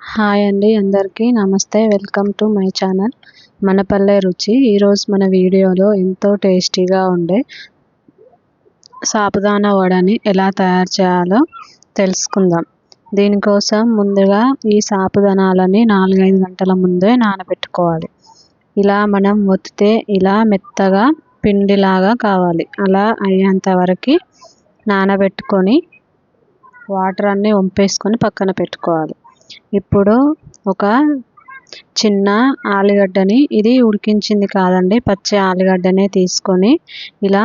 Hi అండి అందరికీ. నమస్తే. Welcome to my channel. మన పల్లె రుచి. ఈరోజు మన వీడియోలో ఎంతో టేస్టీగా ఉండే సాపుదాన వడని ఎలా తయారు చేయాలో తెలుసుకుందాం. దీనికోసం ముందుగా ఈ సాపుదనాలని నాలుగైదు గంటల ముందే నానబెట్టుకోవాలి. ఇలా మనం ఒత్తితే ఇలా మెత్తగా పిండిలాగా కావాలి. అలా అయ్యేంత వరకు నానబెట్టుకొని వాటర్ అన్నీ వంపేసుకొని పక్కన పెట్టుకోవాలి. ఇప్పుడు ఒక చిన్న ఆలుగడ్డని ఇది ఉడికించింది కాదండి పచ్చి ఆలుగడ్డనే తీసుకొని ఇలా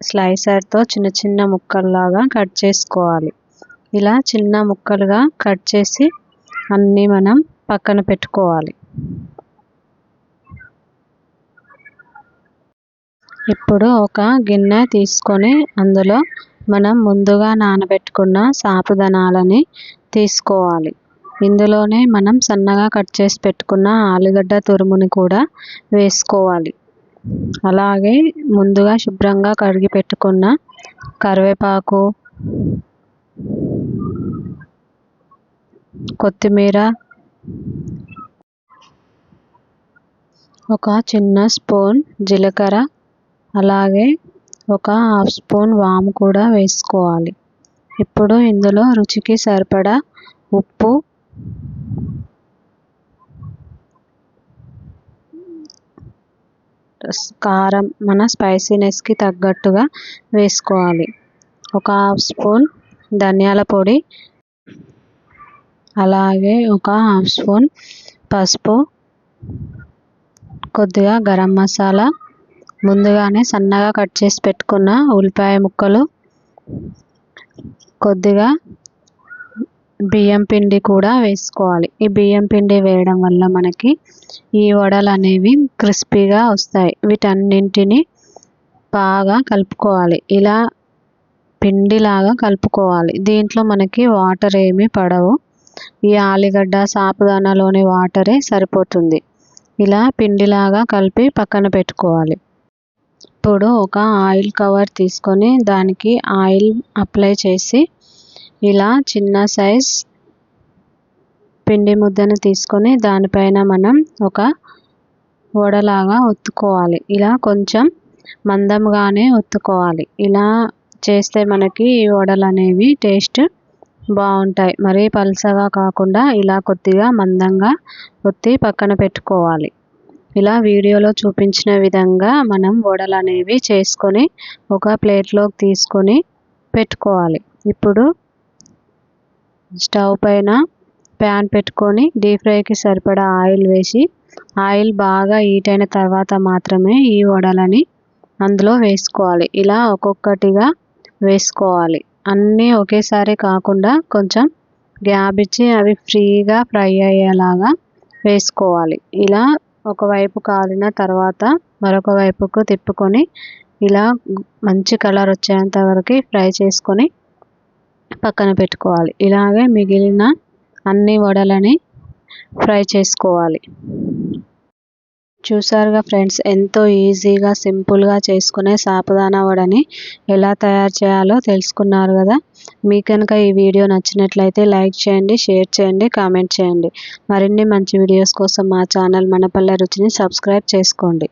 స్లైసర్తో చిన్న చిన్న ముక్కల్లాగా కట్ చేసుకోవాలి. ఇలా చిన్న ముక్కలుగా కట్ చేసి అన్నీ మనం పక్కన పెట్టుకోవాలి. ఇప్పుడు ఒక గిన్నె తీసుకొని అందులో మనం ముందుగా నానబెట్టుకున్న సాపుదనాలని తీసుకోవాలి. ఇందులోనే మనం సన్నగా కట్ చేసి పెట్టుకున్న ఆలుగడ్డ తురుముని కూడా వేసుకోవాలి. అలాగే ముందుగా శుభ్రంగా కడిగి పెట్టుకున్న కరివేపాకు కొత్తిమీర ఒక చిన్న స్పూన్ జీలకర్ర అలాగే ఒక హాఫ్ స్పూన్ వాము కూడా వేసుకోవాలి. ఇప్పుడు ఇందులో రుచికి సరిపడా ఉప్పు కారం మన స్పైసీనెస్కి తగ్గట్టుగా వేసుకోవాలి. ఒక హాఫ్ స్పూన్ ధనియాల పొడి అలాగే ఒక హాఫ్ స్పూన్ పసుపు కొద్దిగా గరం మసాలా ముందుగానే సన్నగా కట్ చేసి పెట్టుకున్న ఉల్లిపాయ ముక్కలు కొద్దిగా బియ్యం పిండి కూడా వేసుకోవాలి. ఈ బియ్యం పిండి వేయడం వల్ల మనకి ఈ వడలు అనేవి క్రిస్పీగా వస్తాయి. వీటన్నింటిని బాగా కలుపుకోవాలి. ఇలా పిండిలాగా కలుపుకోవాలి. దీంట్లో మనకి వాటర్ ఏమీ పడవు. ఈ ఆలుగడ్డ సాపుదానాలోని వాటరే సరిపోతుంది. ఇలా పిండిలాగా కలిపి పక్కన పెట్టుకోవాలి. ఇప్పుడు ఒక ఆయిల్ కవర్ తీసుకొని దానికి ఆయిల్ అప్లై చేసి ఇలా చిన్న సైజ్ పిండి ముద్దను తీసుకొని దానిపైన మనం ఒక వడలాగా ఒత్తుకోవాలి. ఇలా కొంచెం మందంగానే ఒత్తుకోవాలి. ఇలా చేస్తే మనకి ఈ వడలు అనేవి టేస్ట్ బాగుంటాయి. మరీ పలుసగా కాకుండా ఇలా కొద్దిగా మందంగా ఒత్తి పక్కన పెట్టుకోవాలి. ఇలా వీడియోలో చూపించిన విధంగా మనం వడలు అనేవి చేసుకొని ఒక ప్లేట్లోకి తీసుకొని పెట్టుకోవాలి. ఇప్పుడు స్టవ్ పైన ప్యాన్ పెట్టుకొని డీప్ ఫ్రైకి సరిపడా ఆయిల్ వేసి ఆయిల్ బాగా హీట్ అయిన తర్వాత మాత్రమే ఈ వడలని అందులో వేసుకోవాలి. ఇలా ఒక్కొక్కటిగా వేసుకోవాలి. అన్నీ ఒకేసారి కాకుండా కొంచెం గ్యాప్ ఇచ్చి అవి ఫ్రీగా ఫ్రై అయ్యేలాగా వేసుకోవాలి. ఇలా ఒకవైపు కాలిన తర్వాత మరొక వైపుకు తిప్పుకొని ఇలా మంచి కలర్ వచ్చేంత వరకు ఫ్రై చేసుకొని పక్కన పెట్టుకోవాలి. ఇలాగే మిగిలిన అన్ని వడలని ఫ్రై చేసుకోవాలి. చూసారుగా ఫ్రెండ్స్ ఎంతో ఈజీగా సింపుల్గా చేసుకునే సాపుదానా వడని ఎలా తయారు చేయాలో తెలుసుకున్నారు కదా. మీకు కనుక ఈ వీడియో నచ్చినట్లయితే లైక్ చేయండి షేర్ చేయండి కామెంట్ చేయండి. మరిన్ని మంచి వీడియోస్ కోసం మా ఛానల్ మనపల్లె రుచిని సబ్స్క్రైబ్ చేసుకోండి.